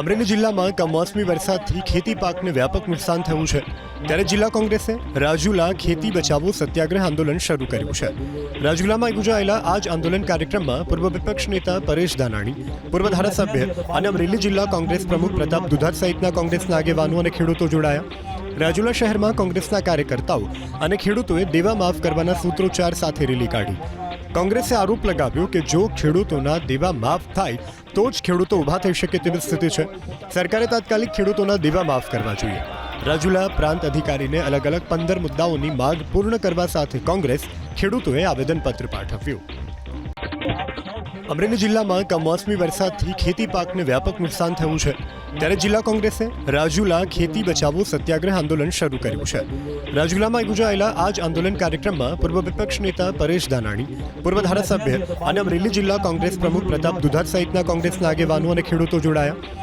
અમરેલી જિલ્લામાં કમોસમી વરસાદથી ખેતી પાકને વ્યાપક નુકસાન થયું છે. ત્યારે જિલ્લા કોંગ્રેસે રાજુલા ખેતી બચાવો સત્યાગ્રહ આંદોલન શરૂ કર્યું છે. રાજુલામાં યોજાયેલા આ જ આંદોલન કાર્યક્રમમાં પૂર્વ વિપક્ષ નેતા પરેશ દાનાણી પૂર્વ ધારાસભ્ય અને અમરેલી જિલ્લા કોંગ્રેસ પ્રમુખ પ્રતાપ દુધાર સહિતના કોંગ્રેસના આગેવાનો અને ખેડૂતો જોડાયા. રાજુલા શહેરમાં કોંગ્રેસના કાર્યકર્તાઓ અને ખેડૂતોએ દેવા માફ કરવાના સૂત્રોચ્ચાર સાથે રેલી કાઢી. કોંગ્રેસે આરોપ લગાવ્યો કે જો ખેડૂતોના દેવા માફ થાય, તો જ ખેડૂતો ઊભા થઈ શકે તેવી સ્થિતિ છે. સરકારે તાત્કાલિક ખેડૂતોના દેવા માફ કરવા જોઈએ. રાજુલા પ્રાંત અધિકારીને અલગ અલગ પંદર મુદ્દાઓની માંગ પૂર્ણ કરવા સાથે કોંગ્રેસ ખેડૂતોએ આવેદનપત્ર પાઠવ્યું. અમરેલી જિલ્લામાં કમોસમી વરસાદથી ખેતી પાકને વ્યાપક નુકસાન થયું છે. ત્યારે જિલ્લા કોંગ્રેસે રાજુલા ખેતી બચાવો સત્યાગ્રહ આંદોલન શરૂ કર્યું છે. રાજુલામાં યોજાયેલા આ જ આંદોલન કાર્યક્રમમાં પૂર્વ વિપક્ષ નેતા પરેશ ધાનાણી, પૂર્વ ધારાસભ્ય અને અમરેલી જિલ્લા કોંગ્રેસ પ્રમુખ પ્રતાપ દુધાર સહિતના કોંગ્રેસના આગેવાનો અને ખેડૂતો જોડાયા.